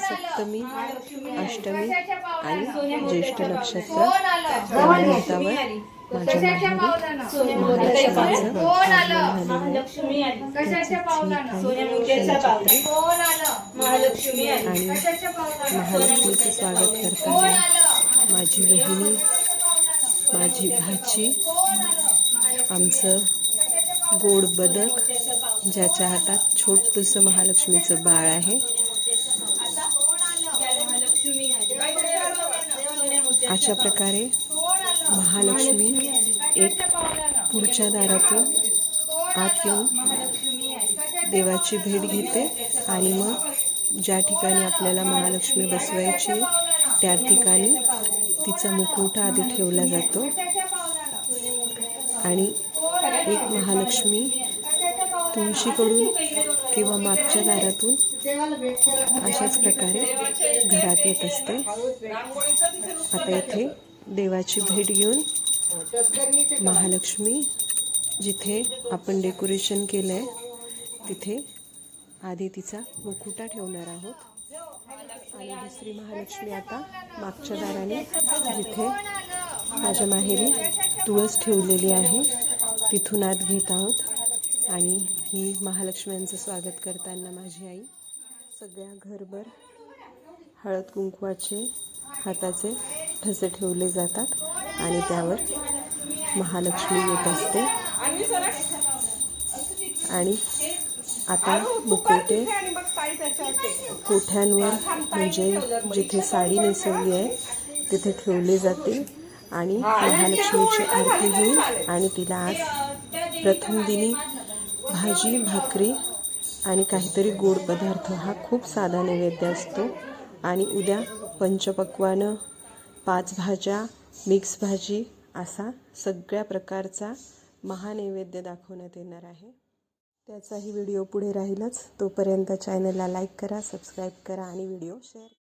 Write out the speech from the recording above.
सप्तमी अष्टमी आणि ज्येष्ठ नक्षत्र मुहूर्तावर माझ्या आणि महालक्ष्मीचं स्वागत करताना माझी बहिणी माझी भाची आमचं गोड बदक ज्याच्या हातात छोटूसं महालक्ष्मीचं बाळ आहे. अशा प्रकारे महालक्ष्मी एक पुढच्या दारातून आत येऊन देवाची भेट घेते आणि मग ज्या ठिकाणी आपल्याला महालक्ष्मी बसवायची त्या ठिकाणी तिचा मुखवटा आधी ठेवला जातो. आणि एक महालक्ष्मी तुळशीकडून किंवा मागच्या दारातून अशाच प्रकारे घरात येत असते. आता इथे देवाची भेट घेऊन महालक्ष्मी जिथे आपण डेकोरेशन केलं आहे तिथे आधी तिचा मुकुटा ठेवणार आहोत. आणि दुसरी महालक्ष्मी आता मागच्या दाराने जिथे माझ्या माहेरी तुळस ठेवलेली आहे तिथून आत घेत आहोत. आणि ही महालक्ष्म्यांचं स्वागत करताना माझी आई. सगळ्या घरभर हळद कुंकवाचे हाताचे ठसे ठेवले जातात आणि त्यावर महालक्ष्मी येत असते. आणि आता मुकोटे कोठ्यांवर म्हणजे जिथे साडी नेसवली आहे तिथे ठेवले जाते. आणि महालक्ष्मीची आरती होईल आणि तिला आज प्रथम दिनी भाजी भाकरी आणि काहीतरी गोड पदार्थ हा खूप साधा नैवेद्य असतो. आणि उद्या पंचपक्वानं पाच भाज्या मिक्स भाजी असा सगळ्या प्रकारचा महानैवेद्य दाखवण्यात येणार आहे. त्याचाही व्हिडिओ पुढे राहीलच. तोपर्यंत चॅनलला लाईक करा सबस्क्राईब करा आणि व्हिडिओ शेअर